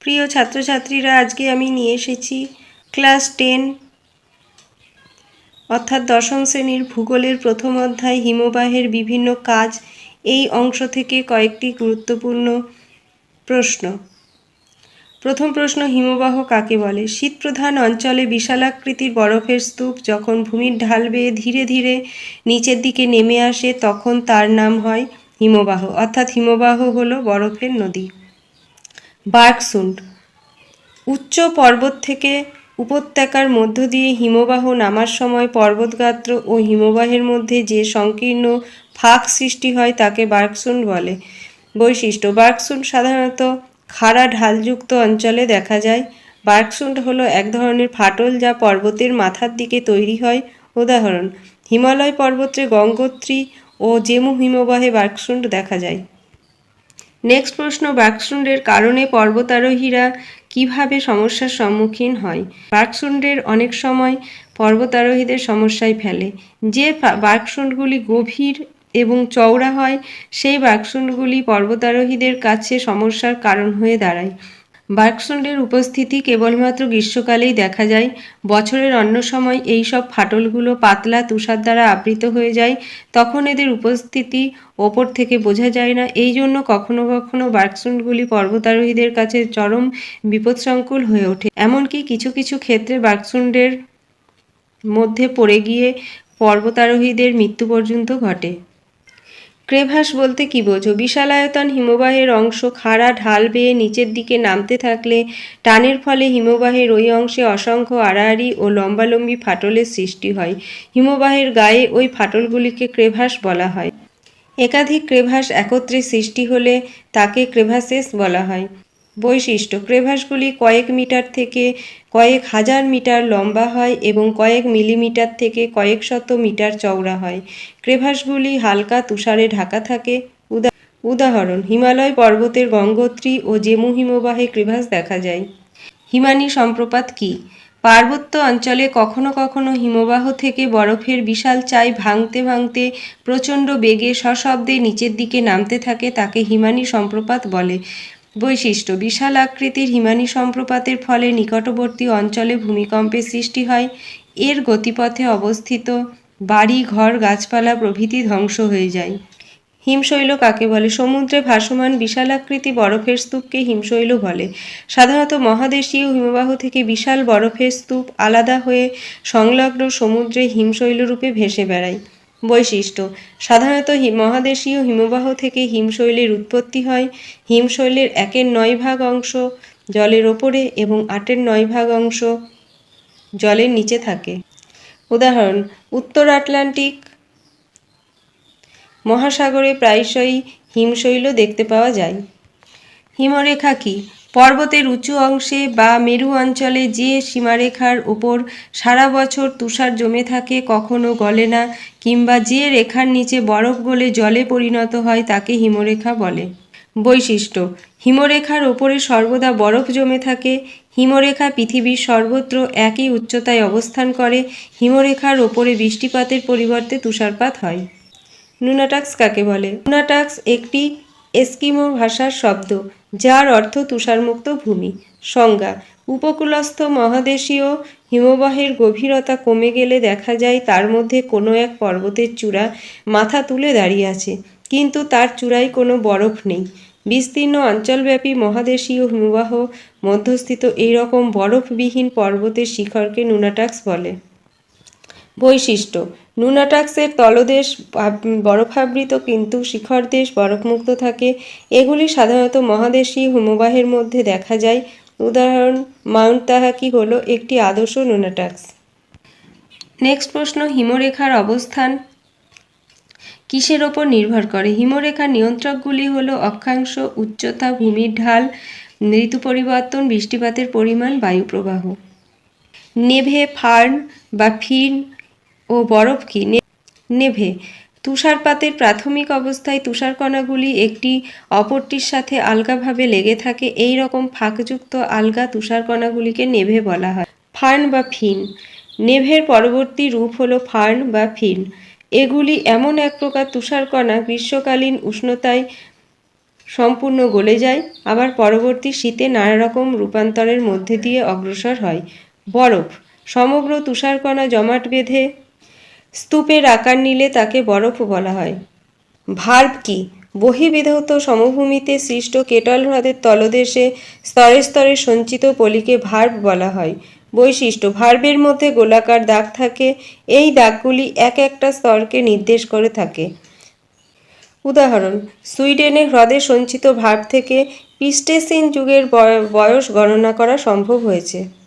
প্রিয় ছাত্রছাত্রীরা, আজকে আমি নিয়ে এসেছি ক্লাস টেন, অর্থাৎ দশম শ্রেণির ভূগোলের প্রথম অধ্যায়, হিমবাহের বিভিন্ন কাজ। এই অংশ থেকে কয়েকটি গুরুত্বপূর্ণ প্রশ্ন। প্রথম প্রশ্ন, হিমবাহ কাকে বলে? শীতপ্রধান অঞ্চলে বিশালাকৃতির বরফের স্তূপ যখন ভূমির ঢাল বেয়ে ধীরে ধীরে নিচের দিকে নেমে আসে, তখন তার নাম হয় হিমবাহ। অর্থাৎ হিমবাহ হলো বরফের নদী। বার্কসুন্ড উচ্চ পর্বত থেকে উপত্যকার মধ্য দিয়ে হিমবাহ নামার সময় পর্বতগাত্র ও হিমবাহের মধ্যে যে সংকীর্ণ ফাঁক সৃষ্টি হয় তাকে বার্কসুন্ড বলে। বৈশিষ্ট্য বার্কসুন্ড সাধারণত খাড়া ঢালযুক্ত অঞ্চলে দেখা যায়। বার্কসুন্ড হলো এক ধরনের ফাটল যা পর্বতের মাথার দিকে তৈরি হয়। উদাহরণ, হিমালয় পর্বতে গঙ্গোত্রী ও জেমু হিমবাহে বার্কসুন্ড দেখা যায়। নেক্সট প্রশ্ন বার্কসুন্ডের কারণে পর্বতারোহীরা কীভাবে সমস্যার সম্মুখীন হয়? বার্কসুন্ডের অনেক সময় পর্বতারোহীদের সমস্যায় ফেলে। যে পা- গভীর এবং চওড়া হয়, সেই বার্কসুন্ডগুলি পর্বতারোহীদের কাছে সমস্যার কারণ হয়ে দাঁড়ায়। বার্কসুন্ডের উপস্থিতি কেবলমাত্র গ্রীষ্মকালেই দেখা যায়। বছরের অন্য সময় এই সব ফাটলগুলো পাতলা তুষার দ্বারা আবৃত হয়ে যায়। তখন এদের উপস্থিতি ওপর থেকে বোঝা যায় না। এই জন্য কখনো কখনো বার্কসুন্ডগুলি পর্বতারোহীদের কাছে চরম বিপদসংকুল হয়ে ওঠে। এমনকি কিছু কিছু ক্ষেত্রে বার্কসুন্ডের মধ্যে পড়ে গিয়ে পর্বতারোহীদের মৃত্যু পর্যন্ত ঘটে। ক্রেভাস বলতে কি বোঝো? বিশালায়তন হিমবাহের অংশ খাড়া ঢাল বেয়ে নিচের দিকে নামতে থাকলে, টানের ফলে হিমবাহের ওই অংশে অসংখ্য আড়াআড়ি ও লম্বালম্বি ফাটলের সৃষ্টি হয়। হিমবাহের গায়ে ওই ফাটলগুলিকে ক্রেভাস বলা হয়। একাধিক ক্রেভাস একত্রে সৃষ্টি হলে তাকে ক্রেভাসেস বলা হয়। বৈশিষ্ট্য। ক্রেভাসগুলি কয়েক মিটার থেকে কয়েক হাজার মিটার লম্বা হয় এবং কয়েক মিলিমিটার থেকে কয়েক শত মিটার চওড়া হয়। ক্রেভাসগুলি হালকা তুষারে ঢাকা থাকে। উদা উদাহরণ, হিমালয় পর্বতের গঙ্গোত্রী ও জেমু হিমবাহে ক্রেভাস দেখা যায়। হিমানি সম্প্রপাত কি? পার্বত্য অঞ্চলে কখনো কখনো হিমবাহ থেকে বরফের বিশাল চাই ভাঙতে ভাঙতে প্রচণ্ড বেগে সশব্দে নিচের দিকে নামতে থাকে, তাকে হিমানি সম্প্রপাত বলে। বৈশিষ্ট্য, বিশাল আকৃতির হিমানি সম্প্রপাতের ফলে নিকটবর্তী অঞ্চলে ভূমিকম্পের সৃষ্টি হয়। এর গতিপথে অবস্থিত বাড়ি, ঘর, গাছপালা প্রভৃতি ধ্বংস হয়ে যায়। হিমশৈল কাকে বলে? সমুদ্রে ভাসমান বিশালাকৃতি বরফের স্তূপকে হিমশৈল বলে। সাধারণত মহাদেশীয় হিমবাহ থেকে বিশাল বরফের স্তূপ আলাদা হয়ে সংলগ্ন সমুদ্রে হিমশৈল রূপে ভেসে বেড়ায়। বৈশিষ্ট্য। সাধারণত মহাদেশীয় হিমবাহ থেকে হিমশৈলের উৎপত্তি হয়। হিমশৈলের একের নয় ভাগ অংশ জলের ওপরে এবং আটের নয় ভাগ অংশ জলের নিচে থাকে। উদাহরণ, উত্তর আটলান্টিক মহাসাগরে প্রায়শই হিমশৈল দেখতে পাওয়া যায়। হিমরেখা কি? পর্বতের উঁচু অংশে বা মেরু অঞ্চলে যে সীমারেখার ওপর সারা বছর তুষার জমে থাকে কখনো গলে না, কিংবা যে রেখার নিচে বরফ গলে জলে পরিণত হয় তাকে হিমরেখা বলে। বৈশিষ্ট্য, হিমরেখার ওপরে সর্বদা বরফ জমে থাকে, হিমরেখা পৃথিবীর সর্বত্র একই উচ্চতায় অবস্থান করে, হিমরেখার ওপরে বৃষ্টিপাতের পরিবর্তে তুষারপাত হয়। নুনাটাক্স কাকে বলে? নুনাটাক্স একটি এস্কিমো ভাষার শব্দ, যার অর্থ তুষারমুক্ত ভূমি, সংজ্ঞা। উপকূলস্থ মহাদেশীয় হিমবাহের গভীরতা কমে গেলে দেখা যায় তার মধ্যে কোনো এক পর্বতের চূড়া মাথা তুলে দাঁড়িয়ে আছে, কিন্তু তার চূড়ায় কোনো বরফ নেই। বিস্তীর্ণ অঞ্চলব্যাপী মহাদেশীয় হিমবাহ মধ্যস্থিত এই রকম বরফবিহীন পর্বতের শিখরকে নুনাটাক্স বলে। বৈশিষ্ট্য। নুনাটাক্সের তলদেশ বরফাবৃত কিন্তু শিখর দেশ বরফমুক্ত থাকে। এগুলি সাধারণত মহাদেশীয় হিমবাহের মধ্যে দেখা যায়। উদাহরণ, মাউন্ট তাহাকি হলো একটি আদর্শ নুনাটাক্স নেক্সট প্রশ্ন, হিমরেখার অবস্থান কিসের ওপর নির্ভর করে? হিমরেখার নিয়ন্ত্রকগুলি হলো অক্ষাংশ, উচ্চতা, ভূমির ঢাল, ঋতু পরিবর্তন, বৃষ্টিপাতের পরিমাণ বায়ু প্রবাহ নেভে, ফার্ন বা ফিন ও বরফ কি? নেভে। তুষারপাতের প্রাথমিক অবস্থায় তুষারকণাগুলি একটি অপরটির সাথে আলগাভাবে লেগে থাকে। এই রকম ফাঁকযুক্ত আলগা তুষারকণাগুলিকে নেভে বলা হয়। ফার্ন বা ফিন। নেভের পরবর্তী রূপ হলো ফার্ন বা ফিন। এগুলি এমন এক প্রকার তুষারকণা গ্রীষ্মকালীন উষ্ণতায় সম্পূর্ণ গলে যায়, আবার পরবর্তী শীতে নানা রকম রূপান্তরের মধ্যে দিয়ে অগ্রসর হয়। বরফ। সমগ্র তুষারকণা জমাট বেঁধে স্তূপের আকার নিলে তাকে বরফ বলা হয়। ভার্ব কি? বহিবিধৌত সমভূমিতে সৃষ্ট কেটল হ্রদের তলদেশে স্তরে স্তরে সঞ্চিত পলিকে ভার্ব বলা হয়। বৈশিষ্ট্য, ভার্বের মধ্যে গোলাকার দাগ থাকে, এই দাগগুলি এক একটা স্তরকে নির্দেশ করে থাকে। উদাহরণ, সুইডেনে হ্রদে সঞ্চিত ভার্ব থেকে পিস্টেসিন যুগের বয়- বয়স গণনা করা সম্ভব হয়েছে।